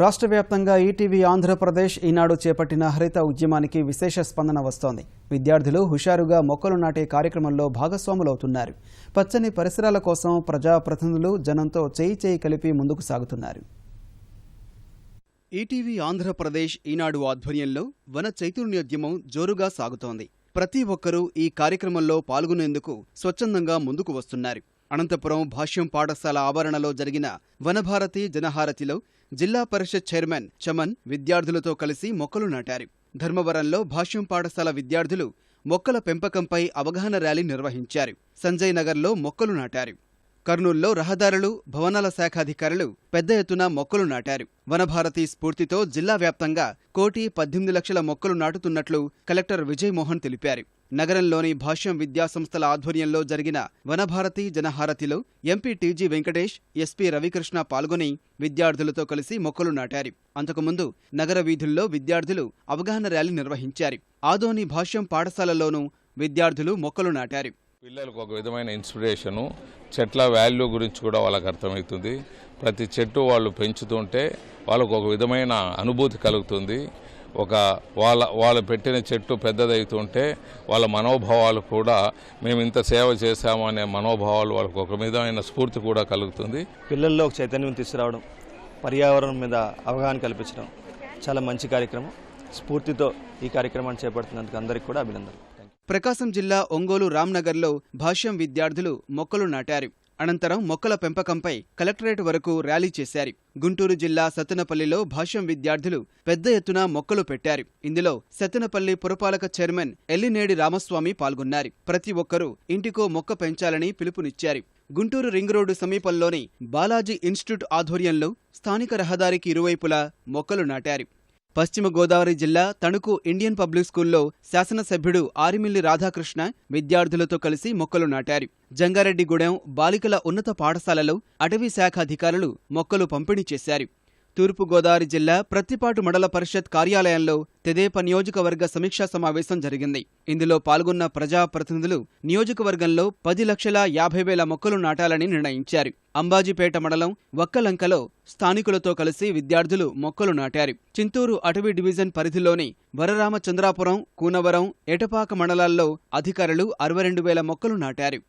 రాష్ట్ర వ్యాప్తంగా ఈటీవీ ఆంధ్రప్రదేశ్ ఈనాడు చేపట్టిన హరిత ఉద్యమానికి విశేష స్పందన వస్తోంది. విద్యార్థులు హుషారుగా మొక్కలు నాటే కార్యక్రమంలో భాగస్వాములవుతున్నారు. పచ్చని పరిసరాల కోసం ప్రజాప్రతినిధులు జనంతో చేయి చేయి కలిపి ముందుకు సాగుతున్నారు. ఈటీవీ ఆంధ్రప్రదేశ్ ఈనాడు ఆధ్వర్యంలో వన చైతన్యోద్యమం జోరుగా సాగుతోంది. ప్రతి ఒక్కరూ ఈ కార్యక్రమంలో పాల్గొనేందుకు స్వచ్ఛందంగా ముందుకు వస్తున్నారు. అనంతపురం భాష్యం పాఠశాల ఆవరణలో జరిగిన వనభారతి జనహారతిలో జిల్లా పరిషత్ చైర్మన్ చమన్ విద్యార్థులతో కలిసి మొక్కలు నాటారు. ధర్మవరంలో భాష్యం పాఠశాల విద్యార్థులు మొక్కల పెంపకంపై అవగాహన ర్యాలీ నిర్వహించారు. సంజయ్ నగర్లో మొక్కలు నాటారు. కర్నూల్లో రహదారులు భవనాల శాఖ అధికారులు పెద్ద ఎత్తున మొక్కలు నాటారు. వనభారతి స్ఫూర్తితో జిల్లా వ్యాప్తంగా కోటి పద్దెనిమిది లక్షల మొక్కలు నాటుతున్నట్లు కలెక్టర్ విజయ్ మోహన్ తెలిపారు. నగరంలోని భాష్యం విద్యాసంస్థల ఆధ్వర్యంలో జరిగిన వనభారతి జనహారతిలో MP TG Venkatesh SP Ravikrishna పాల్గొని విద్యార్థులతో కలిసి మొక్కలు నాటారు. అంతకుముందు నగర వీధుల్లో విద్యార్థులు అవగాహన ర్యాలీ నిర్వహించారు. ఆదోని భాష్యం పాఠశాలలోనూ విద్యార్థులు మొక్కలు నాటారు. పిల్లలకు ఒక విధమైన ఇన్స్పిరేషను చెట్ల వాల్యూ గురించి కూడా వాళ్ళకి అర్థమవుతుంది. ప్రతి చెట్టు వాళ్ళు పెంచుతుంటే వాళ్ళకు ఒక విధమైన అనుభూతి కలుగుతుంది. ఒక వాళ్ళ వాళ్ళు పెట్టిన చెట్టు పెద్దదవుతుంటే వాళ్ళ మనోభావాలు కూడా మేము ఇంత సేవ చేశాము అనే మనోభావాలు వాళ్ళకు ఒక విధమైన స్ఫూర్తి కూడా కలుగుతుంది. పిల్లల్లో ఒక చైతన్యం తీసుకురావడం పర్యావరణం మీద అవగాహన కల్పించడం చాలా మంచి కార్యక్రమం. స్ఫూర్తితో ఈ కార్యక్రమాన్ని చేపడుతున్నందుకు అందరికీ కూడా అభినందనలు. ప్రకాశం జిల్లా ఒంగోలు రామ్నగర్లో భాష్యం విద్యార్థులు మొక్కలు నాటారు. అనంతరం మొక్కల పెంపకంపై కలెక్టరేట్ వరకు ర్యాలీ చేశారు. గుంటూరు జిల్లా సత్తెనపల్లిలో భాష్యం విద్యార్థులు పెద్ద ఎత్తున మొక్కలు పెట్టారు. ఇందులో సత్తెనపల్లి పురపాలక చైర్మన్ ఎల్లినేడి రామస్వామి పాల్గొన్నారు. ప్రతి ఒక్కరూ ఇంటికో మొక్క పెంచాలని పిలుపునిచ్చారు. గుంటూరు రింగ్ రోడ్డు సమీపంలోని బాలాజీ ఇన్స్టిట్యూట్ ఆధ్వర్యంలో స్థానిక రహదారికి ఇరువైపులా మొక్కలు నాటారు. పశ్చిమ గోదావరి జిల్లా తణుకు ఇండియన్ పబ్లిక్ స్కూల్లో శాసనసభ్యుడు ఆరిమిల్లి రాధాకృష్ణ విద్యార్థులతో కలిసి మొక్కలు నాటారు. జంగారెడ్డిగూడెం బాలికల ఉన్నత పాఠశాలలో అటవీ శాఖ అధికారులు మొక్కలు పంపిణీ చేశారు. తూర్పుగోదావరి జిల్లా ప్రత్తిపాటు మండల పరిషత్ కార్యాలయంలో తెదేప నియోజకవర్గ సమీక్షా సమావేశం జరిగింది. ఇందులో పాల్గొన్న ప్రజాప్రతినిధులు నియోజకవర్గంలో పది లక్షల యాభై వేల మొక్కలు నాటాలని నిర్ణయించారు. అంబాజీపేట మండలం వక్కలంకలో స్థానికులతో కలిసి విద్యార్థులు మొక్కలు నాటారు. చింతూరు అటవీ డివిజన్ పరిధిలోని వరరామచంద్రాపురం కూనవరం ఎటపాక మండలాల్లో అధికారులు అరవై రెండు వేల మొక్కలు నాటారు.